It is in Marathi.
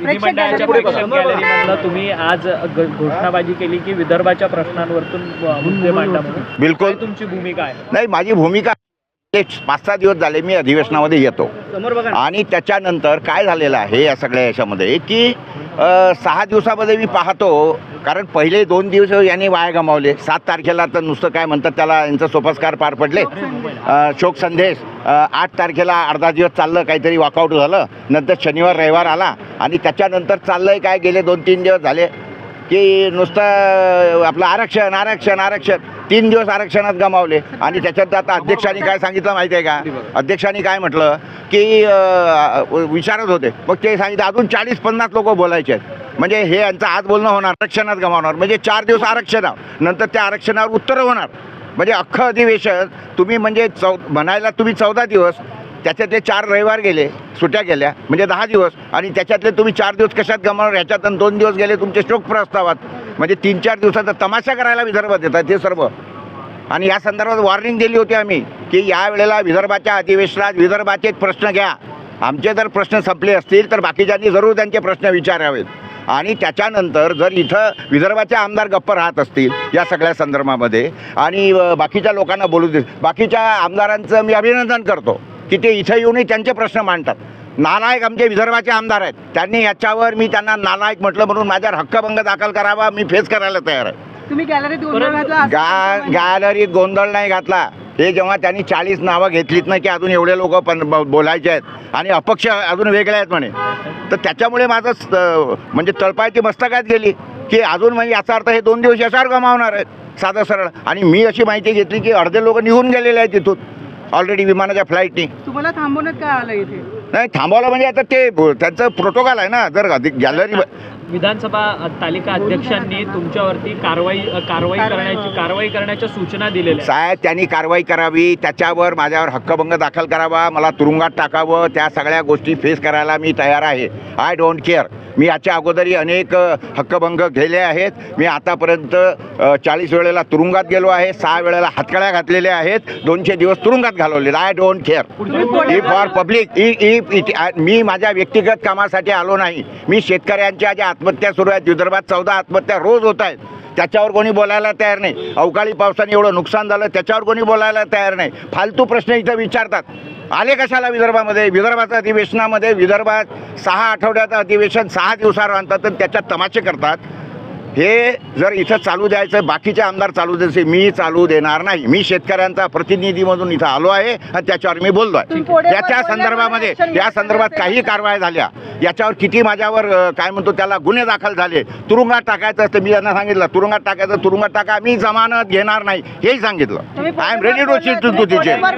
विधिमंडळाच्या तुम्ही आज घोषणाबाजी केली की विदर्भाच्या प्रश्नांवरतून मुद्दे मांडा म्हणून. बिलकुल. तुमची भूमिका आहे? नाही माझी भूमिका पाच सहा दिवस झाले मी अधिवेशनामध्ये येतो. समोर बघा ना. आणि त्याच्यानंतर काय झालेलं आहे या सगळ्या याच्यामध्ये? की सहा दिवसामध्ये मी पाहतो कारण पहिले दोन दिवस यांनी वाया गमावले. सात तारखेला तर नुसतं काय म्हणतात त्याला यांचं सोपस्कार पार पडले. शोक संदेश. आठ तारखेला अर्धा दिवस चाललं काहीतरी वॉकआउट झालं. नंतर शनिवार रविवार आला. आणि त्याच्यानंतर चाललंय काय गेले दोन तीन दिवस झाले. की नुसतं आपलं आरक्षण आरक्षण आरक्षण. तीन दिवस आरक्षणात गमावले. आणि त्याच्यात आता अध्यक्षांनी काय? सांगितलं माहिती आहे का अध्यक्षांनी काय म्हटलं की विचारत होते. मग ते सांगितलं अजून चाळीस पन्नास लोक बोलायचे आहेत. म्हणजे हे यांचं आज बोलणं होणार आरक्षणात गमावणार. म्हणजे चार दिवस आरक्षणावर नंतर त्या आरक्षणावर उत्तरं होणार. म्हणजे अख्खं अधिवेशन तुम्ही म्हणजे चौ म्हणायला तुम्ही चौदा दिवस त्याच्यातले चार रविवार गेले सुट्या गेल्या म्हणजे दहा दिवस. आणि त्याच्यातले तुम्ही चार दिवस कशात गमावणार? ह्याच्यात आणि दोन दिवस गेले तुमचे शोक प्रस्तावात. म्हणजे तीन चार दिवसाचा तमाशा करायला विदर्भात येतात ते सर्व. आणि या संदर्भात वॉर्निंग दिली होती आम्ही की या वेळेला विदर्भाच्या अधिवेशनात विदर्भाचेच प्रश्न घ्या. आमचे जर प्रश्न संपले असतील तर बाकीच्यांनी जरूर त्यांचे प्रश्न विचारावेत. आणि त्याच्यानंतर जर इथं विदर्भाचे आमदार गप्प राहत असतील या सगळ्या संदर्भामध्ये आणि बाकीच्या लोकांना बोलू दे बाकीच्या आमदारांचं मी अभिनंदन करतो. की ते इथं येऊनही त्यांचे प्रश्न मांडतात. नालायक आमचे विदर्भाचे आमदार आहेत. त्यांनी याच्यावर मी त्यांना नालायक म्हटलं म्हणून माझ्यावर हक्कभंग दाखल करावा मी फेस करायला तयार आहे. तुम्ही गॅलरीत गोंधळ घातला गा गॅलरीत गोंधळ नाही घातला. हे जेव्हा त्यांनी चाळीस नावं घेतलीत ना की अजून एवढे लोक पण बोलायचे आहेत आणि अपक्ष अजून वेगळे आहेत म्हणे. तर त्याच्यामुळे माझं म्हणजे तळपायची मस्तकात गेली की अजून म्हणजे याचा अर्थ हे दोन दिवस याच्यावर गमावणार आहेत. साधं सरळ. आणि मी अशी माहिती घेतली की अर्धे लोक निघून गेलेले आहेत तिथून. ऑलरेडी विमानाच्या फ्लाईटनी. तुम्हाला थांबवण्यात काय आलं इथे? नाही थांबवलं म्हणजे आता ते त्यांचं प्रोटोकॉल आहे ना जर अधिक गॅलरी विधानसभा तालिका अध्यक्षांनी तुमच्यावरती कारवाई कारवाई करण्याची कारवाई करण्याच्या सूचना दिलेल्या. साहेब त्यांनी कारवाई करावी त्याच्यावर माझ्यावर हक्कभंग दाखल करावा मला तुरुंगात टाकावं त्या सगळ्या गोष्टी फेस करायला मी तयार आहे. आय डोंट केअर मी याच्या अगोदरही अनेक हक्कभंग गेले आहेत. मी आतापर्यंत चाळीस वेळेला तुरुंगात गेलो आहे सहा वेळेला हातकड्या घातलेल्या आहेत दोनशे दिवस तुरुंगात घालवले. आय डोंट केअर ई फॉर पब्लिक ई ई मी माझ्या व्यक्तिगत कामासाठी आलो नाही. मी शेतकऱ्यांच्या ज्या आत्महत्या सुरू आहेत विदर्भात चौदा आत्महत्या रोज होत आहेत त्याच्यावर कोणी बोलायला तयार नाही. अवकाळी पावसाने एवढं नुकसान झालं त्याच्यावर कोणी बोलायला तयार नाही. फालतू प्रश्न इथं विचारतात. आले कशाला विदर्भामध्ये? विदर्भाच्या अधिवेशनामध्ये विदर्भात सहा आठवड्याचं अधिवेशन सहा दिवसावर आणतात तर त्याच्यात तमाशे करतात. हे जर इथं चालू द्यायचं बाकीचे आमदार चालू द्यायचे मी चालू देणार नाही. मी शेतकऱ्यांचा प्रतिनिधी म्हणून इथं आलो आहे आणि त्याच्यावर मी बोललो आहे याच्या संदर्भामध्ये या संदर्भात काही कारवाया झाल्या. याच्यावर किती माझ्यावर काय म्हणतो त्याला गुन्हे दाखल झाले. तुरुंगात टाकायचं असतं मी यांना सांगितलं. तुरुंगात टाकायचं तुरुंगात टाका मी जमानत घेणार नाही. हेही सांगितलं. I am ready to to तिचे पुढे